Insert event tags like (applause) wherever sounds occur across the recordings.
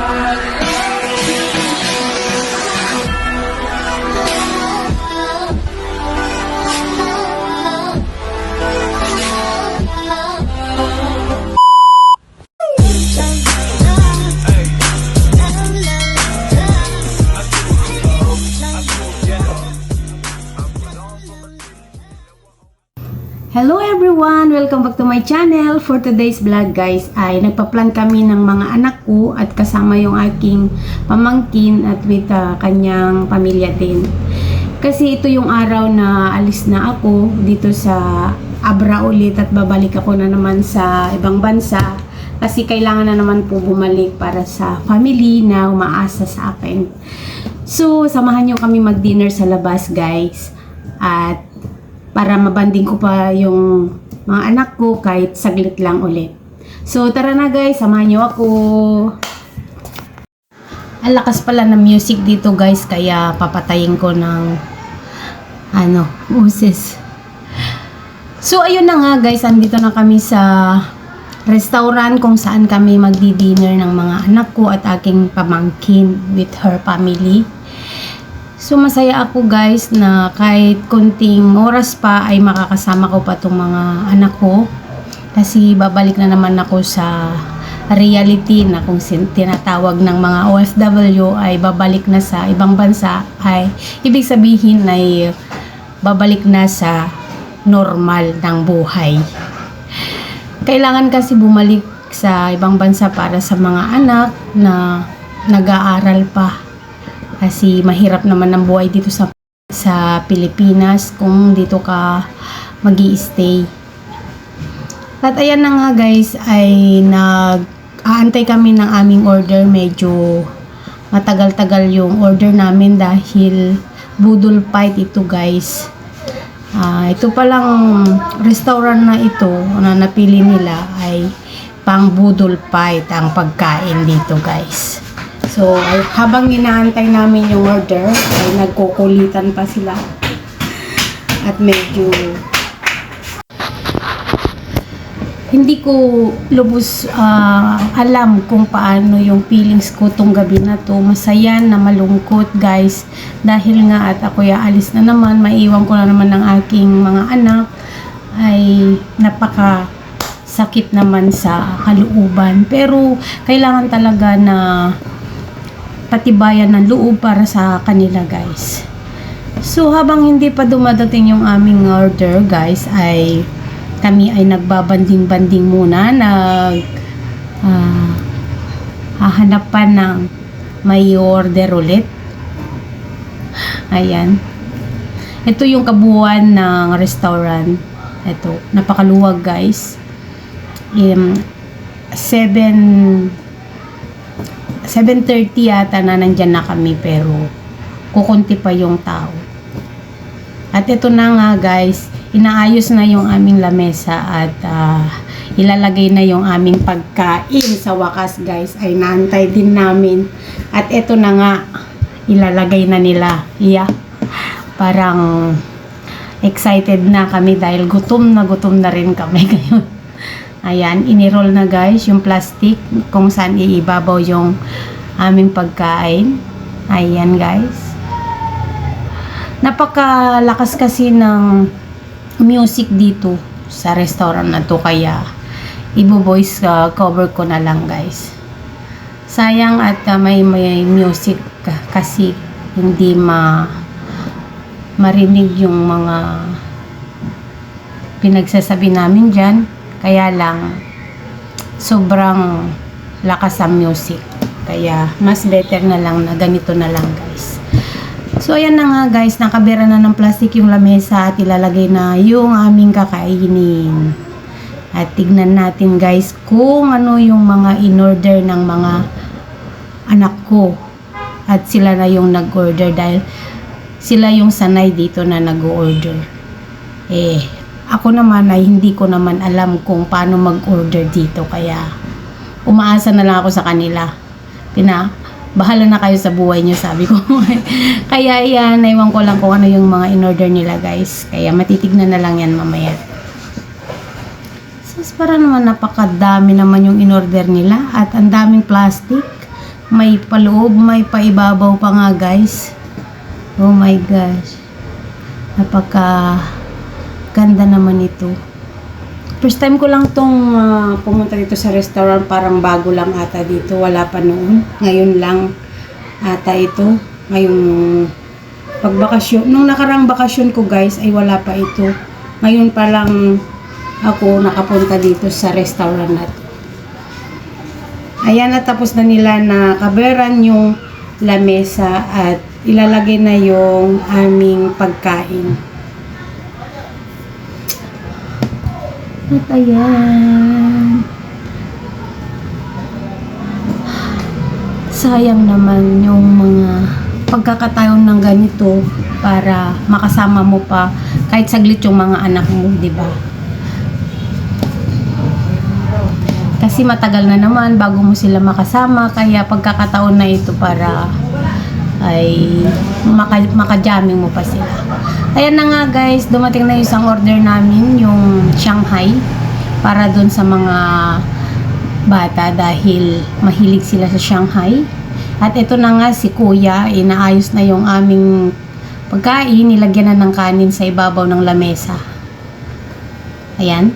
Amen. My channel. For today's vlog guys ay nagpa-plan kami ng mga anak ko at kasama yung aking pamangkin at with ah, kanyang pamilya din. Kasi ito yung araw na alis na ako dito sa Abra ulit at babalik ako na naman sa ibang bansa kasi kailangan na naman po bumalik para sa family na umaasa sa akin. So, samahan nyo kami mag-dinner sa labas guys. At para mabanding ko pa yung mga anak ko kahit saglit lang ulit. So tara na guys, samahan niyo ako. Ang lakas pala ng music dito guys, kaya papatayin ko ng ano, boses. So ayun na nga guys, andito na kami sa restaurant kung saan kami magdi-dinner ng mga anak ko at aking pamangkin with her family. So masaya ako guys na kahit konting oras pa ay makakasama ko pa tong mga anak ko. Kasi babalik na naman ako sa reality na kung tinatawag ng mga OFW ay babalik na sa ibang bansa ay ibig sabihin ay babalik na sa normal ng buhay. Kailangan kasi bumalik sa ibang bansa para sa mga anak na nag-aaral pa kasi mahirap naman ang buhay dito sa sa Pilipinas kung dito ka mag stay At ayan na nga guys ay nag aantay kami ng aming order medyo matagal-tagal yung order namin dahil budol fight ito guys. Ah, ito palang restaurant na ito na napili nila ay pang budol fight ang pagkain dito guys. So, habang inaantay namin yung order, ay nagkukulitan pa sila. At medyo hindi ko lubos ah, alam kung paano yung feelings ko tong gabi na to. Masaya na malungkot guys. Dahil nga at ako alis na naman, maiwan ko na naman ng aking mga anak ay napaka sakit naman sa kalooban. Pero kailangan talaga na patibayan ng loob para sa kanila guys. So habang hindi pa dumadating yung aming order guys ay kami ay nagbabanding-banding muna nag ah, hahanap pa ng may order ulit. Ayan. Ito yung kabuuan ng restaurant. Ito, napakaluwag guys. Um, 7 7.30 yata na nandyan na kami pero kukunti pa yung tao. At ito na nga guys, inaayos na yung aming lamesa at ah, ilalagay na yung aming pagkain sa wakas guys ay naantay din namin. At ito na nga, ilalagay na nila. Yeah. Parang excited na kami dahil gutom na gutom na rin kami (laughs) ngayon. Ayan, inirol na guys yung plastic kung saan iibabaw yung aming pagkain. Ayan guys. Napakalakas kasi ng music dito sa restaurant na to kaya ibo-voice uh, cover ko na lang guys. Sayang at uh, may, may music ka- kasi hindi ma marinig yung mga pinagsasabi namin dyan. Kaya lang, sobrang lakas ang music. Kaya, mas better na lang na ganito na lang guys. So, ayan na nga guys, nakabira na ng plastic yung lamesa at ilalagay na yung aming kakainin. At tignan natin guys kung ano yung mga in-order ng mga anak ko. At sila na yung nag-order dahil sila yung sanay dito na nag-order. Eh, ako naman ay hindi ko naman alam kung paano mag-order dito kaya umaasa na lang ako sa kanila. Pina, bahala na kayo sa buhay nyo, sabi ko. (laughs) kaya yan, naiwan ko lang kung ano yung mga in-order nila guys. Kaya matitignan na lang yan mamaya. Sus, para naman napakadami naman yung in-order nila at ang daming plastic. May paloob, may paibabaw pa nga guys. Oh my gosh. Napaka ganda naman ito. First time ko lang tong ah, pumunta dito sa restaurant. Parang bago lang ata dito. Wala pa noon. Ngayon lang ata ito. Ngayong pagbakasyon. Nung nakarang bakasyon ko guys ay wala pa ito. Ngayon pa lang ako nakapunta dito sa restaurant na to. Ayan at tapos na nila na kaberan yung lamesa at ilalagay na yung aming pagkain. At ayan. Sayang naman yung mga pagkakataon ng ganito para makasama mo pa kahit saglit yung mga anak mo, di ba? Kasi matagal na naman bago mo sila makasama kaya pagkakataon na ito para ay maka, makajamming mo pa sila. Ayan na nga guys, dumating na yung isang order namin, yung Shanghai para doon sa mga bata dahil mahilig sila sa Shanghai. At ito na nga si Kuya, inaayos na yung aming pagkain, nilagyan na ng kanin sa ibabaw ng lamesa. Ayan.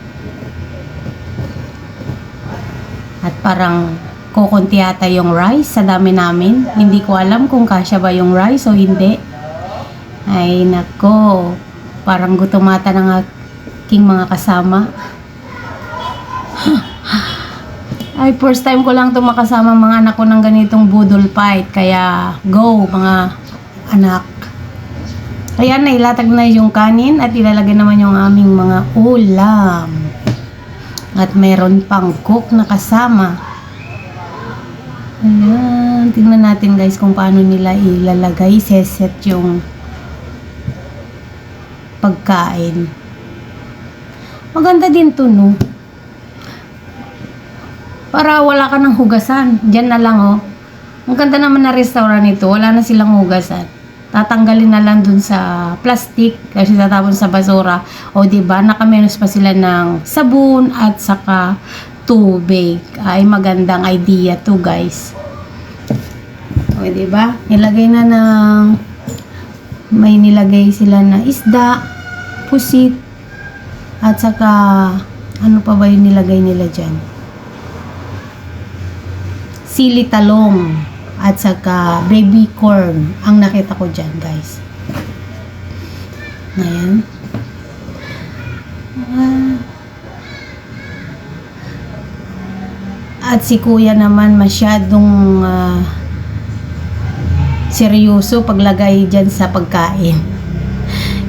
At parang kukunti yata yung rice sa dami namin. Hindi ko alam kung kasya ba yung rice o hindi. Ay nako, parang gutomata ng aking mga kasama. Ay, first time ko lang ito makasama mga anak ko ng ganitong budol fight. Kaya, go mga anak. Ayan, nailatag na yung kanin at ilalagay naman yung aming mga ulam. At meron pang cook na kasama. Ayan. Tingnan natin guys kung paano nila ilalagay. Seset yung pagkain. Maganda din to, no? Para wala ka ng hugasan. Diyan na lang, oh. Ang ganda naman na restaurant ito. Wala na silang hugasan. Tatanggalin na lang dun sa plastic kasi tatapon sa basura. O, di ba Nakamenos pa sila ng sabon at saka tubig. Ay, magandang idea to, guys. O, di ba Nilagay na ng may nilagay sila na isda, pusit, at saka ano pa ba yung nilagay nila dyan? Sili talong at saka baby corn ang nakita ko dyan guys. Ayan. At si kuya naman masyadong ah, seryoso paglagay dyan sa pagkain.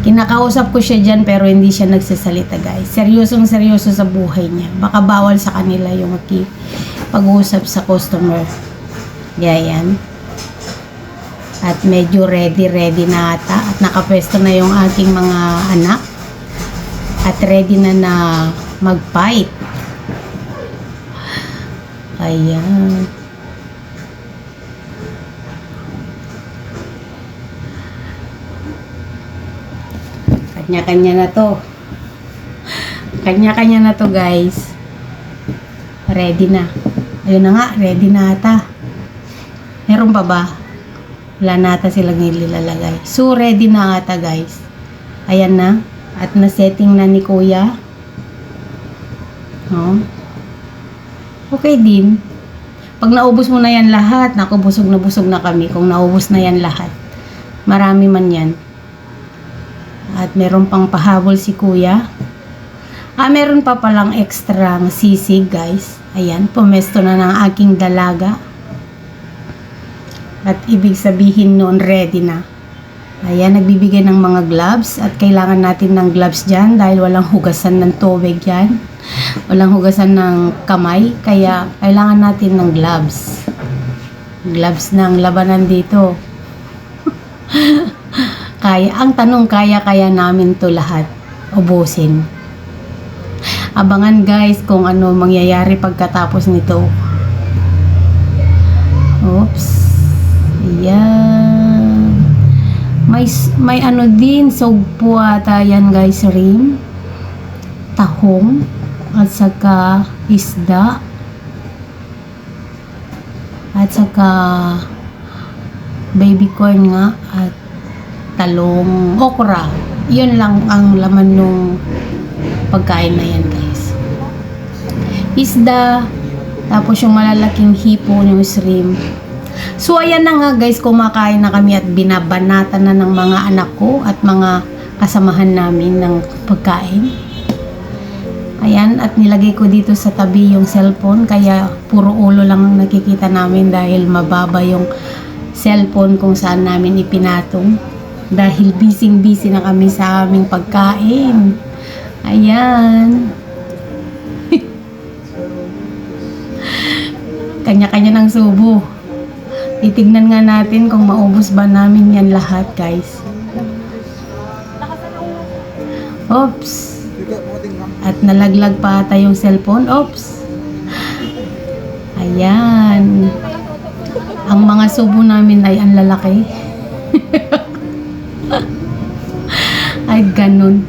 Kinakausap ko siya dyan pero hindi siya nagsasalita guys. Seryosong seryoso sa buhay niya. Baka bawal sa kanila yung pag-uusap sa customer. Kaya yan. At medyo ready ready na ata. At nakapwesto na yung aking mga anak. At ready na na mag-fight. Ayan. Kanya-kanya na to. Kanya-kanya na to, guys. Ready na. Ayun na nga, ready na ata. Meron pa ba? Wala na ata silang nilalagay. So, ready na ata, guys. Ayan na. At na-setting na ni Kuya. Oh. Okay din. Pag naubos mo na yan lahat, naku, busog na busog na kami. Kung naubos na yan lahat. Marami man yan. At meron pang pahabol si kuya. Ah, meron pa palang extra sisig, guys. Ayan, pumesto na ng aking dalaga. At ibig sabihin noon, ready na. Ayan, nagbibigay ng mga gloves. At kailangan natin ng gloves dyan dahil walang hugasan ng tubig dyan. Walang hugasan ng kamay. Kaya kailangan natin ng gloves. Gloves ng labanan dito. (laughs) Kaya, ang tanong, kaya kaya namin to lahat ubusin. Abangan guys kung ano mangyayari pagkatapos nito. Oops. Ayan. May, may ano din, sugpo ata yan guys, rim. Tahong. At saka isda. At saka baby corn nga at talong okra. Yun lang ang laman nung pagkain na yan guys. Isda, tapos yung malalaking hipo yung shrimp. So ayan na nga guys, kumakain na kami at binabanata na ng mga anak ko at mga kasamahan namin ng pagkain. Ayan, at nilagay ko dito sa tabi yung cellphone kaya puro ulo lang ang nakikita namin dahil mababa yung cellphone kung saan namin ipinatong. Dahil busy-busy na kami sa aming pagkain. Ayan. (laughs) Kanya-kanya ng subo. Titignan nga natin kung maubos ba namin yan lahat, guys. Oops. At nalaglag pa ata yung cellphone. Oops. Ayan. Ang mga subo namin ay ang lalaki. (laughs) ay ganun.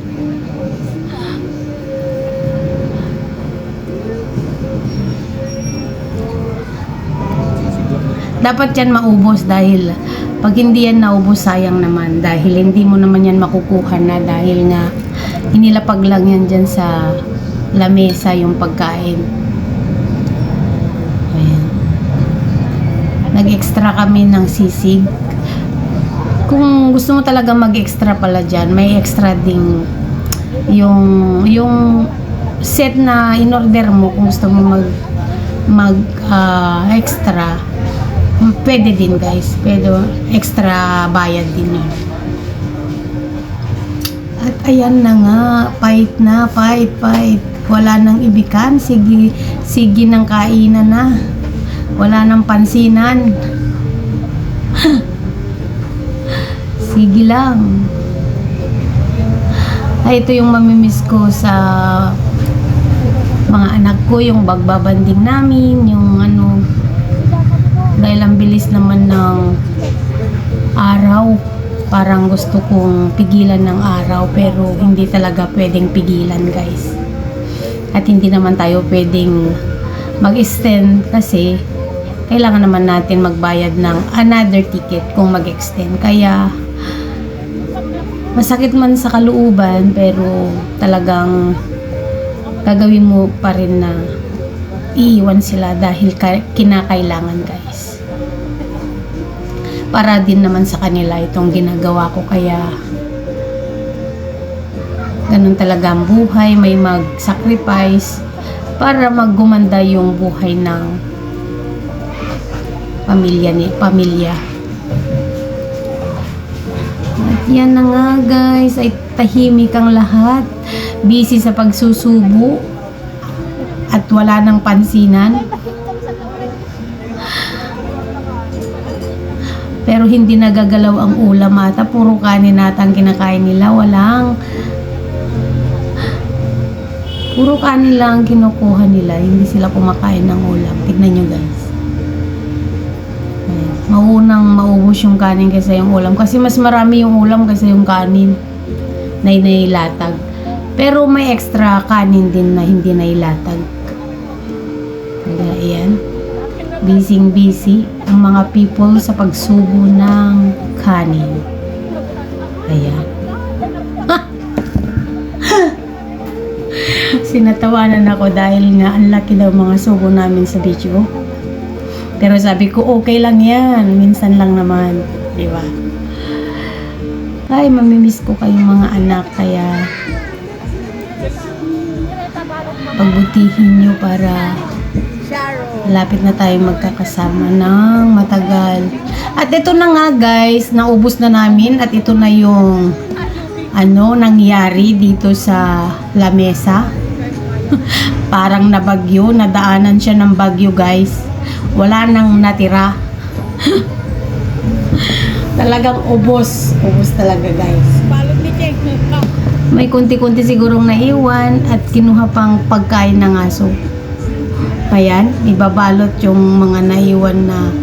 Dapat yan maubos dahil pag hindi yan naubos sayang naman dahil hindi mo naman yan makukuha na dahil nga inilapag lang yan dyan sa lamesa yung pagkain. Ayan. Nag-extra kami ng sisig. Kung gusto mo talaga mag-extra pala dyan, may extra ding yung yung set na in-order mo kung gusto mo mag mag ah, extra pwede din guys. Pero extra bayad din yun. At ayan na nga fight na fight fight wala nang ibikan. Sige sige ng kainan na. Wala nang pansinan (laughs) sige lang. Ay ito yung mamimiss ko sa mga anak ko yung bagbabanding namin yung ano dahil ang bilis naman ng araw. Parang gusto kong pigilan ng araw pero hindi talaga pwedeng pigilan guys. At hindi naman tayo pwedeng mag-extend kasi kailangan naman natin magbayad ng another ticket kung mag-extend. Kaya masakit man sa kalooban pero talagang gagawin mo pa rin na iiwan sila dahil ka- kinakailangan guys. Para din naman sa kanila itong ginagawa ko kaya ganun talaga ang buhay. May mag-sacrifice para maggumanda yung buhay ng pamilya ni pamilya yan na nga guys. Ay tahimik ang lahat. Busy sa pagsusubo. At wala nang pansinan. Pero hindi nagagalaw ang ulam ata puro kanin ata ang kinakain nila. Walang. Puro kanin lang ang kinukuha nila. Hindi sila kumakain ng ulam. Tignan nyo guys. Maunang maubos yung kanin kaysa yung ulam kasi mas marami yung ulam kaysa yung kanin na inailatag pero may extra kanin din na hindi nailatag kaya ayan busy busy ang mga people sa pagsubo ng kanin. Ayan. (laughs) Sinatawanan ako dahil nga ang laki daw mga subo namin sa video. Pero sabi ko, okay lang yan. Minsan lang naman. Di ba? Ay, mamimiss ko kayong mga anak. Kaya, pagbutihin nyo para Lapit na tayo magkakasama ng matagal. At ito na nga guys, naubos na namin at ito na yung ano nangyari dito sa lamesa. (laughs) Parang nabagyo, nadaanan siya ng bagyo guys. Wala nang natira. Talagang ubos. Ubos talaga guys. Balot ni Cheng. May kunti-kunti sigurong naiwan at kinuha pang pagkain ng aso. Ayan, ibabalot yung mga naiwan na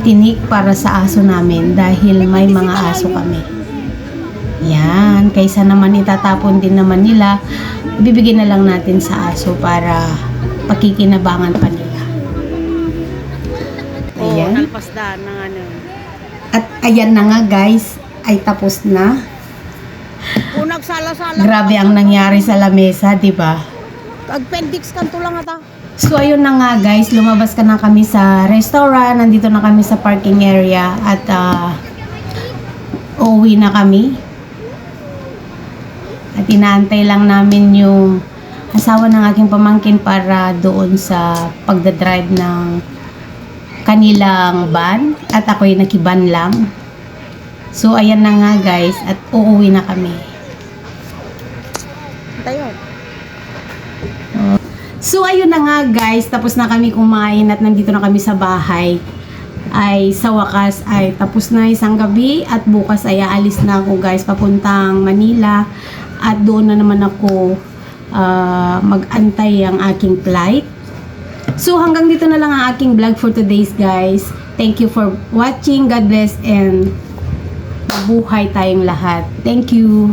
tinik para sa aso namin dahil may mga aso kami. Yan, kaysa naman itatapon din naman nila, bibigyan na lang natin sa aso para pakikinabangan pa nila. Pasda ng ano. At ayan na nga guys, ay tapos na. Kung nagsala-sala. Grabe ang nangyari sa lamesa, di ba? Appendix kanto lang ata. So ayun na nga guys, lumabas ka na kami sa restaurant, nandito na kami sa parking area at ah, uuwi na kami. At inaantay lang namin yung asawa ng aking pamangkin para doon sa pagdadrive ng kanilang van at ako'y nakiban lang. So ayan na nga guys at uuwi na kami. Tayo. So ayun na nga guys, tapos na kami kumain at nandito na kami sa bahay. Ay sa wakas ay tapos na isang gabi at bukas ay aalis na ako guys papuntang Manila at doon na naman ako ah, mag-antay ang aking flight. So hanggang dito na lang ang aking vlog for today's guys. Thank you for watching. God bless and mabuhay tayong lahat. Thank you.